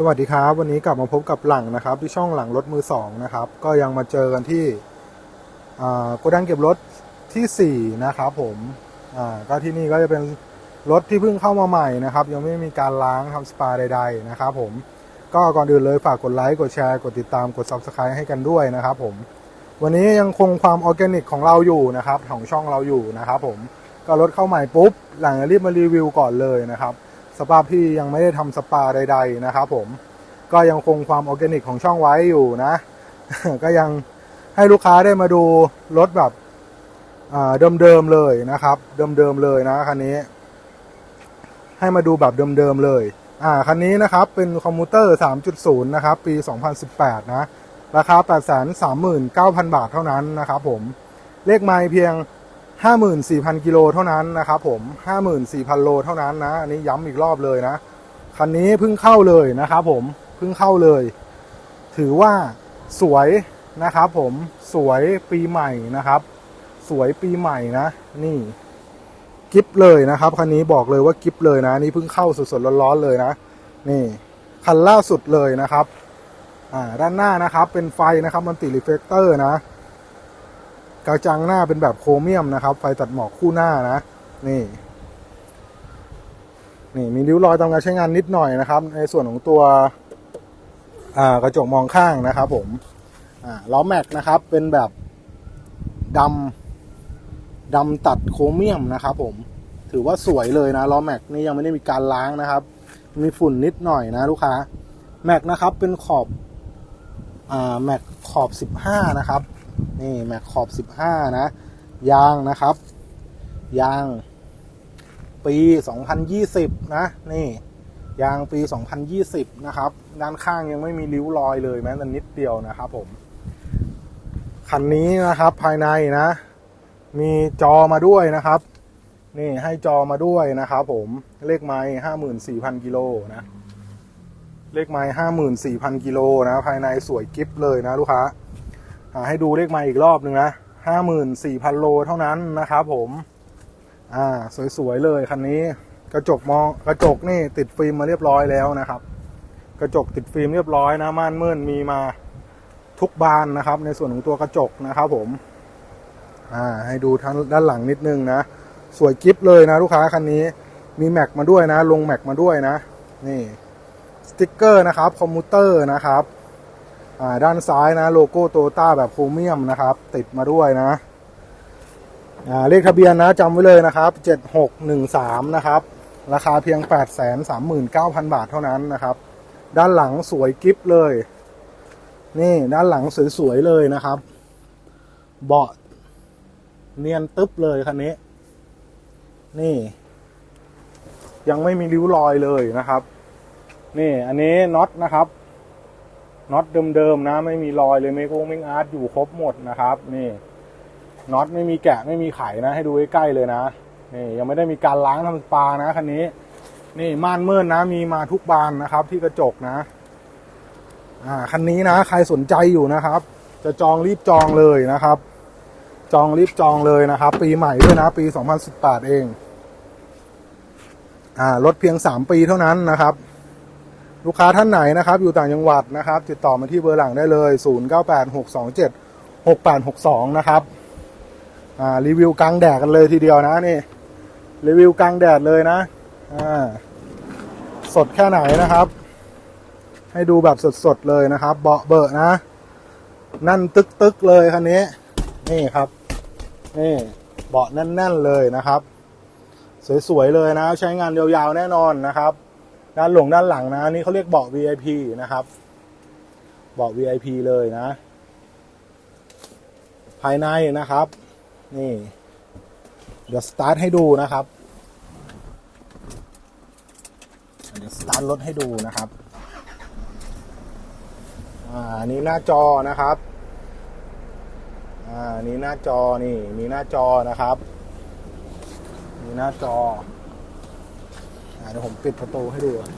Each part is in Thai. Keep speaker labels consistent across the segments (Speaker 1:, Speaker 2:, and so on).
Speaker 1: สวัสดีครับ วันนี้กลับมาพบกับหลังนะครับ ที่ช่องหลังรถมือสองนะครับ ก็ยังมาเจอกันที่โกดังเก็บรถที่4นะครับผมก็ที่นี่ก็จะเป็นรถที่เพิ่งเข้ามาใหม่นะครับ ยังไม่มีการล้างทำสปาใด ๆ นะครับ ผมก็ก่อนอื่นเลยฝากกดไลค์กดแชร์กดติดตามกด Subscribe ให้กันด้วยนะครับผมวันนี้ยังคงความออร์แกนิกของเราอยู่นะครับของช่องเราอยู่นะครับผมก็รถเข้าใหม่ปุ๊บหลังรีบมารีวิวก่อนเลยนะครับ สภาพที่ยังไม่ได้ทำสปาใด ๆ นะครับผมก็ยังคงความออร์แกนิกของช่องไว้อยู่นะ ก็ยังให้ลูกค้าได้มาดูรถแบบเดิมๆเลยนะครับ เดิมๆเลยนะคันนี้ ให้มาดูแบบเดิมๆเลย อ่าคันนี้นะครับเป็นคอมพิวเตอร์ 3.0 นะครับ ปี 2018 นะ ราคา 839,000 บาทเท่านั้นนะครับผม เลขไมล์เพียง 54,000 กิโลเท่านั้นนะครับผม 54,000 โลเท่านั้นนะ อันนี้ย้ำอีกรอบเลยนะ คันนี้เพิ่งเข้าเลยนะครับผม เพิ่งเข้าเลย ถือว่าสวยนะครับผม สวยปีใหม่นะครับ สวยปีใหม่นะ นี่กิฟเลยนะครับ คันนี้บอกเลยว่ากิฟเลยนะ นี่เพิ่งเข้าสดๆร้อนๆเลยนะ นี่ คันล่าสุดเลยนะครับ อ่า ด้านหน้านะครับ เป็นไฟนะครับมันติรีเฟกเตอร์นะ กระจังหน้าเป็นแบบโครเมียมนะครับ ไฟตัดหมอกคู่หน้านะ นี่ นี่มีริ้วรอยตามการใช้งานนิดหน่อยนะครับ ในส่วนของตัวกระจกมองข้างนะครับผมล้อแม็กนะครับ เป็นแบบดำดำตัดโครเมียมนะครับ ผม ถือว่าสวยเลยนะล้อแม็กนี่ยังไม่ได้มีการล้างนะครับ มีฝุ่นนิดหน่อยนะ ลูกค้าแม็กนะครับเป็นขอบอ่าแม็กขอบ 15 นะครับ นี่แม็กขอบ 15 นะ ยางนะครับ ยาง ปี 2020 นะ นี่ ยางปี 2020 นะครับ ด้านข้างยังไม่มีริ้วรอยเลยแม้แต่นิดเดียวนะครับผม คันนี้นะครับภายในนะ มีจอมาด้วยนะครับ นี่ให้จอมาด้วยนะครับผม เลขไม้54,000 กิโลนะเลขไม้54,000 กิโลนะ ภายในสวยกิฟเลยนะ ลูกค้าอ่า ให้ดูเลขไม้อีกรอบหนึ่งนะ54,000โลเท่านั้นนะครับผม อ่า สวยๆเลยคันนี้ กระจกมองกระจกนี่ติดฟิล์มมาเรียบร้อยแล้วนะครับ กระจกติดฟิล์มเรียบร้อยนะม่านมืดมีมาทุกบานนะครับ ในส่วนของตัวกระจกนะครับผม อ่า ให้ดูทั้งด้านหลังนิดนึงนะ สวยกิฟเลยนะ ลูกค้าคันนี้ มีแม็กมาด้วยนะ ลงแม็กมาด้วยนะ นี่ สติกเกอร์นะครับ คอมพิวเตอร์นะครับ ด้านซ้ายนะโลโก้โตต้าแบบโครเมียมนะครับ ติดมาด้วยนะเลขทะเบียนนะจำไว้เลยนะครับ 7613 นะครับ ราคาเพียง 839,000 บาทเท่านั้นนะครับ ด้านหลังสวยกิฟเลย นี่ด้านหลังสวยๆเลยนะครับ เบาะเนียนตึ๊บเลยคันนี้ นี่ ยังไม่มีริ้วรอยเลยนะครับ นี่อันนี้น็อตนะครับ น็อตเดิมๆนะ ไม่มีรอยเลยไม่โกงไม่อาร์ตอยู่ครบหมดนะครับ นี่น็อตไม่มีแกะไม่มีไขนะ ให้ดูใกล้ๆเลยนะนี่ยังไม่ได้มีการล้างทำสปานะคันนี้ นี่ม่านเมืดนะ มีมาทุกบานนะครับ ที่กระจกนะ อ่าคันนี้นะ ใครสนใจอยู่นะครับ จะจองรีบจองเลยนะครับ จองรีบจองเลยนะครับ ปีใหม่ด้วยนะ ปี 2018 เอง อ่ารถเพียง 3 ปีเท่านั้นนะครับ ลูกค้าท่านไหนนะครับ อยู่ต่างจังหวัดนะครับ ติดต่อมาที่เบอร์หลังได้เลย 0986276862 นะครับอ่ารีวิวกลางแดดกันเลยทีเดียวนะนี่รีวิวกลางแดดเลยนะอ่าสดแค่ไหนนะครับ ให้ดูแบบสดๆเลยนะครับ เบาะเบอะนะ นั่นตึกๆเลยคันนี้ นี่ครับนี่เบาะแน่นๆเลยนะครับ สวยๆเลยนะ ใช้งานยาวๆแน่นอนนะครับ ด้านหลงด้านหลังนะนี่เขาเรียกเบาะ VIP นะครับ เบาะ VIP เลยนะ ภายในนะครับ นี่ เดี๋ยวสตาร์ทให้ดูนะครับ เดี๋ยวสตาร์ทรถให้ดูนะครับอ่าอันนี้หน้าจอนะครับอ่าอันนี้หน้าจอนี่ มีหน้าจอนะครับ มีหน้าจอ เดี๋ยวผมปิดประตูให้ดูก่อน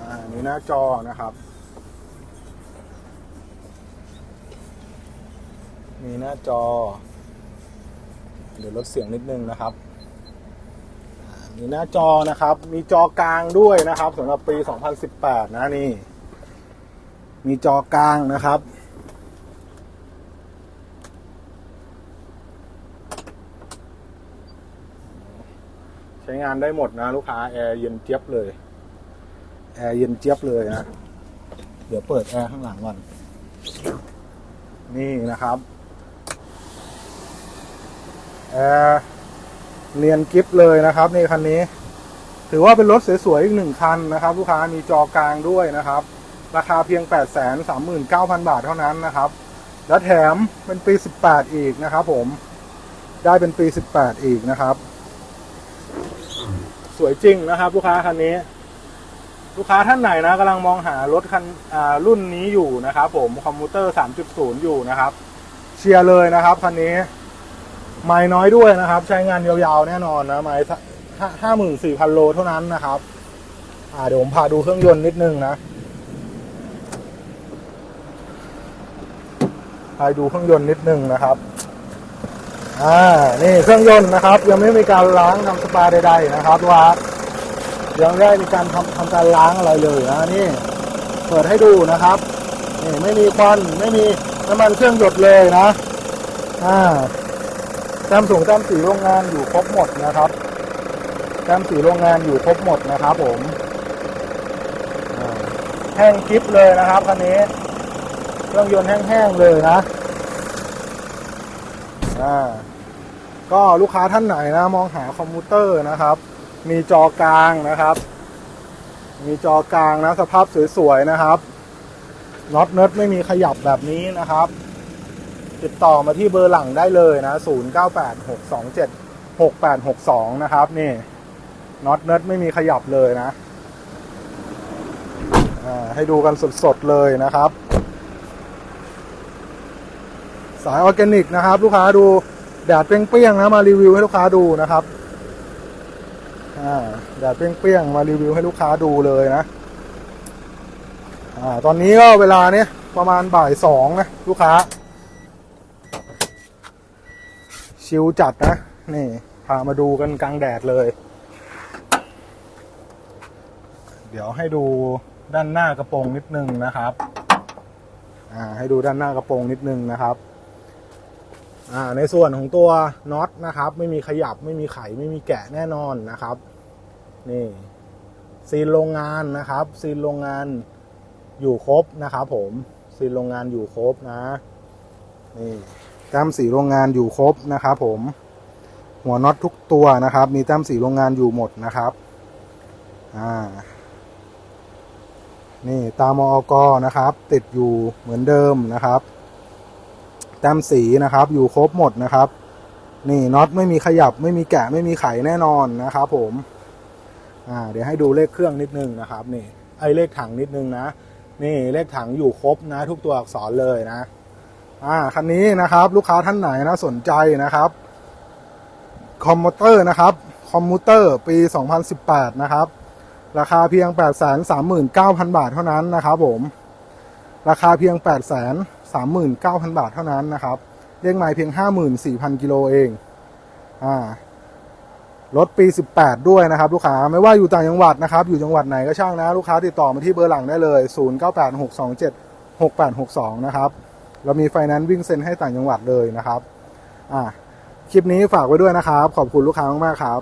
Speaker 1: อ่ามีหน้าจอนะครับ มีหน้าจอ เดี๋ยวลดเสียงนิดนึงนะครับอ่านี่หน้าจอนะครับ มีจอกลางด้วยนะครับสำหรับปี 2018 นะนี่ มีจอกลางนะครับ ใช้งานได้หมดนะลูกค้าแอร์เย็นเจี๊ยบเลย แอร์เย็นเจี๊ยบเลยนะ เดี๋ยวเปิดแอร์ข้างหลังก่อน นี่นะครับแอร์เนียนกิฟเลยนะครับนี่คันนี้ ถือว่าเป็นรถสวยๆอีกหนึ่งคันนะครับ ลูกค้ามีจอกลางด้วยนะครับ ราคาเพียง 8 3 9 0 0 0 บาทเท่านั้นนะครับ แล้วแถมเป็นปี 18 อีกนะครับผมได้เป็นปี 18 อีกนะครับ สวยจริงนะครับ ลูกค้าคันนี้ ลูกค้าท่านไหนนะกำลังมองหารถคันรุ่นนี้อยู่นะครับผมคอมพิวเตอร์ 3.0 อยู่นะครับ เชียร์เลยนะครับคันนี้ ไม่น้อยด้วยนะครับ ใช้งานยาวๆแน่นอนนะไม่ห้าหมื่นสี่พันโลเท่านั้นนะครับ่าเดี๋ยวผมพาดูเครื่องยนต์นิดนึงนะพาดูเครื่องยนต์นิดนึงนะครับ อ่า นี่เครื่องยนต์นะครับ ยังไม่มีการล้างทำสปาใดๆนะครับว่ายังไม่ได้มีการทำทำการล้างอะไรเลยนะนี่เปิดให้ดูนะครับนี่ไม่มีควันไม่มีน้ำมันเครื่องหยดเลยนะอ่าแต้มสูงแต้มสีโรงงานอยู่ครบหมดนะครับแต้มสีโรงงานอยู่ครบหมดนะครับ ผมแห้งคลิปเลยนะครับคันนี้เครื่องยนต์แห้งๆเลยนะอ่า ก็ลูกค้าท่านไหนนะมองหาคอมพิวเตอร์นะครับ มีจอกลางนะครับ มีจอกลางนะสภาพสวยๆนะครับน็อตเนิร์ดไม่มีขยับแบบนี้นะครับ ติดต่อมาที่เบอร์หลังได้เลยนะ 0986276862 นะครับนี่น็อตเนิร์ดไม่มีขยับเลยนะให้ดูกันสดๆเลยนะครับ สายออร์แกนิกนะครับ ลูกค้าดู แดดเปรี้ยงๆนะมารีวิวให้ลูกค้าดูนะครับอ่าแดดเปรี้ยงๆมารีวิวให้ลูกค้าดูเลยนะอ่าตอนนี้ก็เวลาเนี้ยประมาณบ่ายสองนะลูกค้า ชิวจัดนะ นี่พามาดูกันกลางแดดเลย เดี๋ยวให้ดูด้านหน้ากระโปรงนิดนึงนะครับ อ่าให้ดูด้านหน้ากระโปรงนิดนึงนะครับ ในส่วนของตัวน็อตนะครับ ไม่มีขยับไม่มีไขไม่มีแกะแน่นอนนะครับ นี่ซีนโรงงานนะครับ ซีนโรงงานอยู่ครบนะครับผมซีนโรงงานอยู่ครบนะนี่แต้มสีโรงงานอยู่ครบนะครับผม หัวน็อตทุกตัวนะครับ มีแต้มสีโรงงานอยู่หมดนะครับอ่านี่ตามอกนะครับ ติดอยู่เหมือนเดิมนะครับ แต้มสีนะครับ อยู่ครบหมดนะครับ นี่น็อตไม่มีขยับไม่มีแกะไม่มีไขแน่นอนนะครับผมอ่าเดี๋ยวให้ดูเลขเครื่องนิดนึงนะครับนี่ไอเลขถังนิดนึงนะ นี่เลขถังอยู่ครบนะ ทุกตัวอักษรเลยนะอ่าคันนี้นะครับ ลูกค้าท่านไหนนะสนใจนะครับคอมมูเตอร์นะครับคอมมูเตอร์ปี 2018 นะครับ ราคาเพียง 839,000 บาทเท่านั้นนะครับผม ราคาเพียง 39,000 บาทเท่านั้นนะครับเรียกใหม่เพียง 54,000 กิโลเองอ่ารถปี 18 ด้วยนะครับ ลูกค้าไม่ว่าอยู่ต่างจังหวัดนะครับ อยู่จังหวัดไหนก็ช่างนะ ลูกค้าติดต่อมาที่เบอร์หลังได้เลย 0986276862 นะครับ เรามีไฟแนนซ์วิ่งเซ็นให้ต่างจังหวัดเลยนะครับอ่าคลิปนี้ฝากไว้ด้วยนะครับ ขอบคุณลูกค้ามากๆครับ